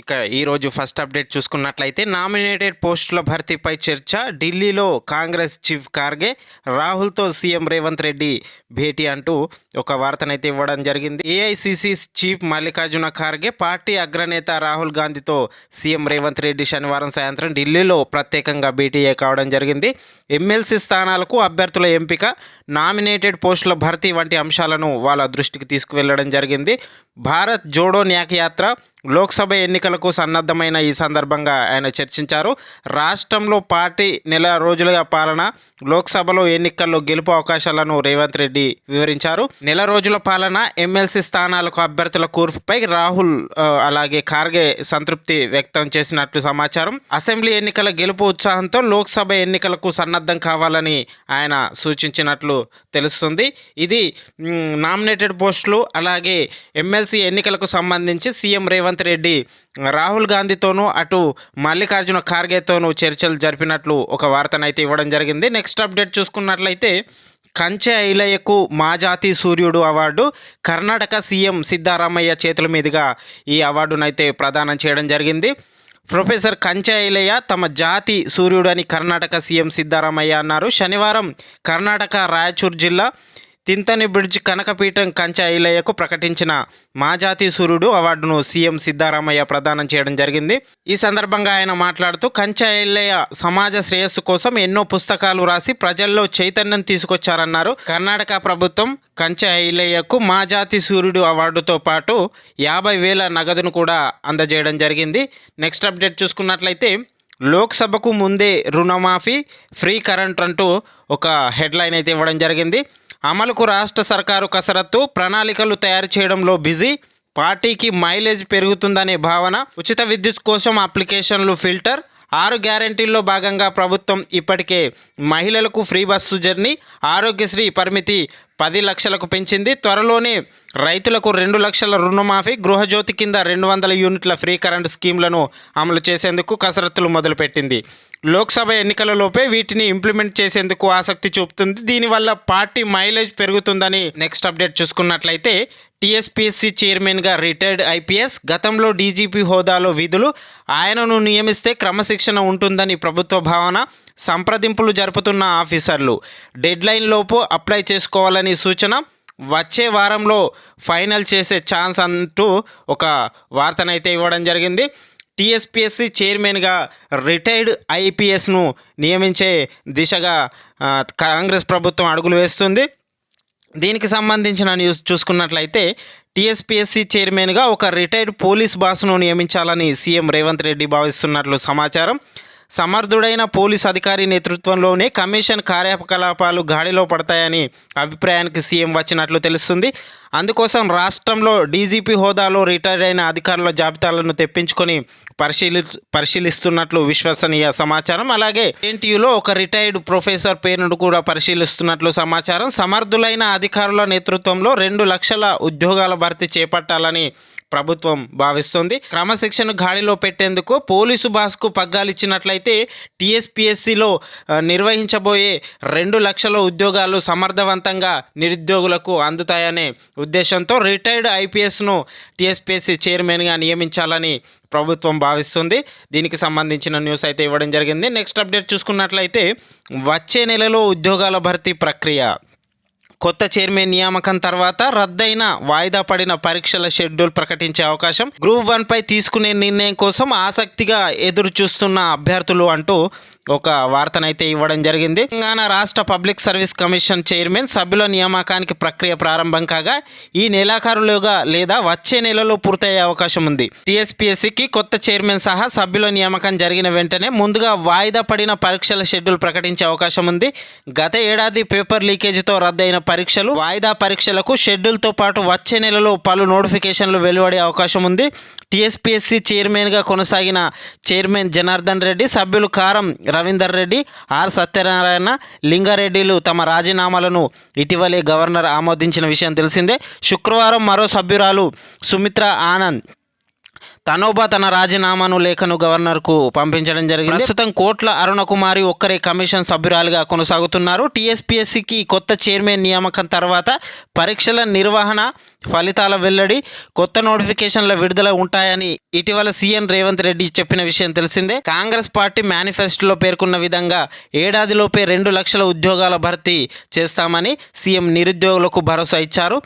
ఇక ఈరోజు first update చూసుకున్నట్లయితే నామినేటెడ్ పోస్టుల భర్తీపై చర్చ. ఢిల్లీలో కాంగ్రెస్ చీఫ్ కార్గే రాహుల్తో సీఎం రేవంత్ రెడ్డి భేటీ అంటూ ఒక వార్తనైతే ఇవ్వడం జరిగింది. AICC chief Mallikarjuna Kharge party అగ్రనేత రాహుల్ గాంధీతో సీఎం రేవంత్ రెడ్డి శనివారం సాయంత్రం ఢిల్లీలో ప్రత్యేకంగా భేటీ కావడం జరిగింది. ఎమ్మెల్సీ స్థానాలకు అభ్యర్థుల ఎంపిక నామినేటెడ్ పోస్టుల భర్తీ వంటి అంశాలను వాళ్ళ దృష్టికి తీసుకువెళ్ళడం జరిగింది. భారత్ జోడో న్యాయయాత్ర లోక్సభ ఎన్నికలకు సన్నద్ధమైన ఈ సందర్భంగా ఆయన చర్చించారు. రాష్ట్రంలో పార్టీ నెల రోజులుగా పాలన లోక్సభలో ఎన్నికల్లో గెలుపు అవకాశాలను రేవంత్ రెడ్డి వివరించారు. నెల రోజుల పాలన ఎమ్మెల్సీ స్థానాలకు అభ్యర్థుల కూర్పుపై రాహుల్ అలాగే ఖార్గే సంతృప్తి వ్యక్తం చేసినట్లు సమాచారం. అసెంబ్లీ ఎన్నికల గెలుపు ఉత్సాహంతో లోక్సభ ఎన్నికలకు సన్నద్ధ కావాలని ఆయన సూచించినట్లు తెలుస్తుంది. ఇది నామినేటెడ్ పోస్టులు అలాగే ఎమ్మెల్సీ ఎన్నికలకు సంబంధించి సీఎం రేవంత్ రెడ్డి రాహుల్ గాంధీతోనూ అటు మల్లికార్జున ఖార్గేతోనూ చర్చలు జరిపినట్లు ఒక వార్తనైతే ఇవ్వడం జరిగింది. నెక్స్ట్ అప్డేట్ చూసుకున్నట్లయితే కంచె ఐలయ్యకు మా జాతి సూర్యుడు అవార్డు కర్ణాటక సీఎం సిద్ధారామయ్య చేతుల మీదుగా ఈ అవార్డునైతే ప్రదానం చేయడం జరిగింది. ప్రొఫెసర్ కంచె తమ జాతి సూర్యుడు అని కర్ణాటక సీఎం సిద్ధారామయ్య అన్నారు. శనివారం కర్ణాటక రాయచూర్ జిల్లా తింతని బ్రిడ్జ్ కనకపీఠం కంచె ఐలయ్యకు ప్రకటించిన మాజాతి సూర్యుడు అవార్డును సీఎం సిద్ధారామయ్య ప్రదానం చేయడం జరిగింది. ఈ సందర్భంగా ఆయన మాట్లాడుతూ కంచె ఐలయ్య సమాజ శ్రేయస్సు కోసం ఎన్నో పుస్తకాలు రాసి ప్రజల్లో చైతన్యం తీసుకొచ్చారన్నారు. కర్ణాటక ప్రభుత్వం కంచె ఐలయ్యకు మాజాతి సూర్యుడు అవార్డుతో పాటు యాభై వేల నగదును కూడా అందజేయడం జరిగింది. నెక్స్ట్ అప్డేట్ చూసుకున్నట్లయితే లోక్సభకు ముందే రుణమాఫీ ఫ్రీ కరెంట్ అంటూ ఒక హెడ్లైన్ అయితే ఇవ్వడం జరిగింది. అమలుకు రాష్ట్ర సర్కారు కసరత్తు ప్రణాళికలు తయారు చేయడంలో బిజీ పార్టీకి మైలేజ్ పెరుగుతుందనే భావన ఉచిత విద్యుత్ కోసం అప్లికేషన్లు ఫిల్టర్ ఆరు గ్యారంటీల్లో భాగంగా ప్రభుత్వం ఇప్పటికే మహిళలకు ఫ్రీ బస్సు జర్నీ ఆరోగ్యశ్రీ పరిమితి పది లక్షలకు పెంచింది. త్వరలోనే రైతులకు రెండు లక్షల రుణమాఫీ గృహజ్యోతి కింద రెండు వందల యూనిట్ల ఫ్రీ కరెంట్ స్కీమ్లను అమలు చేసేందుకు కసరత్తులు మొదలుపెట్టింది. లోక్సభ ఎన్నికలలోపే వీటిని ఇంప్లిమెంట్ చేసేందుకు ఆసక్తి చూపుతుంది. దీనివల్ల పార్టీ మైలేజ్ పెరుగుతుందని నెక్స్ట్ అప్డేట్ చూసుకున్నట్లయితే టీఎస్పీఎస్సీ చైర్మన్గా రిటైర్డ్ ఐపీఎస్ గతంలో డీజీపీ హోదాలో విధులు ఆయనను నియమిస్తే క్రమశిక్షణ ఉంటుందని ప్రభుత్వ భావన సంప్రదింపులు జరుపుతున్న ఆఫీసర్లు. డెడ్లైన్లోపు అప్లై చేసుకోవాలని సూచన వచ్చే వారంలో ఫైనల్ చేసే ఛాన్స్ అంటూ ఒక వార్తనైతే ఇవ్వడం జరిగింది. టీఎస్పీఎస్సీ చైర్మన్గా రిటైర్డ్ ఐపీఎస్ను నియమించే దిశగా కాంగ్రెస్ ప్రభుత్వం అడుగులు వేస్తుంది. దీనికి సంబంధించిన న్యూస్ చూసుకున్నట్లయితే టీఎస్పీఎస్సీ చైర్మన్గా ఒక రిటైర్డ్ పోలీస్ బాస్ను నియమించాలని సీఎం రేవంత్ రెడ్డి భావిస్తున్నట్లు సమాచారం. సమర్థుడైన పోలీస్ అధికారి నేతృత్వంలోనే కమిషన్ కార్యకలాపాలు గాడిలో పడతాయని అభిప్రాయానికి సీఎం వచ్చినట్లు తెలుస్తుంది. అందుకోసం రాష్ట్రంలో డీజీపీ హోదాలో రిటైర్ అయిన అధికారుల జాబితాలను తెప్పించుకొని పరిశీలి పరిశీలిస్తున్నట్లు విశ్వసనీయ సమాచారం. అలాగే ఎన్టీయూలో ఒక రిటైర్డ్ ప్రొఫెసర్ పేరును కూడా పరిశీలిస్తున్నట్లు సమాచారం. సమర్థులైన అధికారుల నేతృత్వంలో రెండు లక్షల ఉద్యోగాల భర్తీ చేపట్టాలని ప్రభుత్వం భావిస్తుంది. క్రమశిక్షణ గాడిలో పెట్టేందుకు పోలీసు బాస్కు పగ్గాలిచ్చినట్లయితే టీఎస్పీఎస్సిలో నిర్వహించబోయే రెండు లక్షల ఉద్యోగాలు సమర్థవంతంగా నిరుద్యోగులకు అందుతాయనే ఉద్దేశంతో రిటైర్డ్ ఐపీఎస్ను టీఎస్పీఎస్సి చైర్మన్గా నియమించాలని ప్రభుత్వం భావిస్తుంది. దీనికి సంబంధించిన న్యూస్ అయితే ఇవ్వడం జరిగింది. నెక్స్ట్ అప్డేట్ చూసుకున్నట్లయితే వచ్చే నెలలో ఉద్యోగాల భర్తీ ప్రక్రియ. కొత్త చైర్మన్ నియామకం తర్వాత రద్దయిన వాయిదా పడిన పరీక్షల షెడ్యూల్ ప్రకటించే అవకాశం గ్రూప్ వన్ పై తీసుకునే నిర్ణయం కోసం ఆసక్తిగా ఎదురు చూస్తున్న అభ్యర్థులు అంటూ ఒక వార్తనైతే ఇవ్వడం జరిగింది. తెలంగాణ రాష్ట్ర పబ్లిక్ సర్వీస్ కమిషన్ చైర్మన్ సభ్యుల నియామకానికి ప్రక్రియ ప్రారంభం కాగా ఈ నెలాఖరులోగా లేదా వచ్చే నెలలో పూర్తయ్యే అవకాశం ఉంది. టీఎస్పీఎస్సీకి కొత్త చైర్మన్ సహా సభ్యుల నియామకం జరిగిన వెంటనే ముందుగా వాయిదా పడిన పరీక్షల షెడ్యూల్ ప్రకటించే అవకాశం ఉంది. గత ఏడాది పేపర్ లీకేజీతో రద్దయిన పరీక్షలు వాయిదా పరీక్షలకు షెడ్యూల్తో పాటు వచ్చే నెలలో పలు నోటిఫికేషన్లు వెలువడే అవకాశం ఉంది. టీఎస్పీఎస్సీ చైర్మన్గా కొనసాగిన చైర్మన్ జనార్దన్ రెడ్డి సభ్యులు కారం రవీందర్ రెడ్డి ఆర్ సత్యనారాయణ లింగారెడ్డిలు తమ రాజీనామాలను ఇటీవలే గవర్నర్ ఆమోదించిన విషయం తెలిసిందే. శుక్రవారం మరో సభ్యురాలు సుమిత్ర ఆనంద్ తనోబా తన రాజీనామాను లేఖను గవర్నర్కు పంపించడం జరిగింది. ప్రస్తుతం కోట్ల అరుణకుమారి ఒక్కరే కమిషన్ సభ్యురాలుగా కొనసాగుతున్నారు. టీఎస్పీఎస్సికి కొత్త చైర్మన్ నియామకం తర్వాత పరీక్షల నిర్వహణ ఫలితాల వెల్లడి కొత్త నోటిఫికేషన్ల విడుదల ఉంటాయని ఇటీవల సీఎం రేవంత్ రెడ్డి చెప్పిన విషయం తెలిసిందే. కాంగ్రెస్ పార్టీ మేనిఫెస్టోలో పేర్కొన్న విధంగా ఏడాదిలోపే రెండు లక్షల ఉద్యోగాల భర్తీ చేస్తామని సీఎం నిరుద్యోగులకు భరోసా ఇచ్చారు.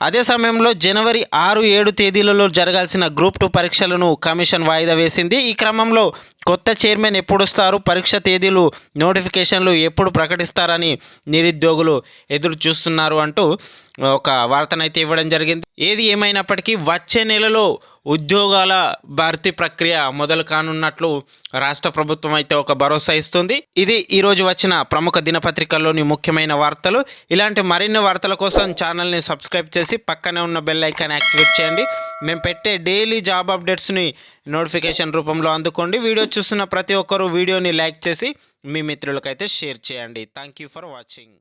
అదే సమయంలో జనవరి ఆరు ఏడు తేదీలలో జరగాల్సిన గ్రూప్ టూ పరీక్షలను కమిషన్ వాయిదా వేసింది. ఈ క్రమంలో కొత్త చైర్మన్ ఎప్పుడు వస్తారు పరీక్ష తేదీలు నోటిఫికేషన్లు ఎప్పుడు ప్రకటిస్తారని నిరుద్యోగులు ఎదురు చూస్తున్నారు అంటూ ఒక వార్తనైతే ఇవ్వడం జరిగింది. ఏది ఏమైనప్పటికీ వచ్చే నెలలో ఉద్యోగాల భర్తీ ప్రక్రియ మొదలు కానున్నట్లు రాష్ట్ర ప్రభుత్వం అయితే ఒక భరోసా ఇస్తుంది. ఇది ఈరోజు వచ్చిన ప్రముఖ దినపత్రికల్లోని ముఖ్యమైన వార్తలు. ఇలాంటి మరిన్ని వార్తల కోసం ఛానల్ని సబ్స్క్రైబ్ చేసి పక్కనే ఉన్న బెల్ ఐకాన్ యాక్టివేట్ చేయండి. మేము పెట్టే డైలీ జాబ్ అప్డేట్స్ని నోటిఫికేషన్ రూపంలో అందుకోండి. వీడియో చూస్తున్న ప్రతి ఒక్కరూ వీడియోని లైక్ చేసి మీ మిత్రులకైతే షేర్ చేయండి. Thank you for watching.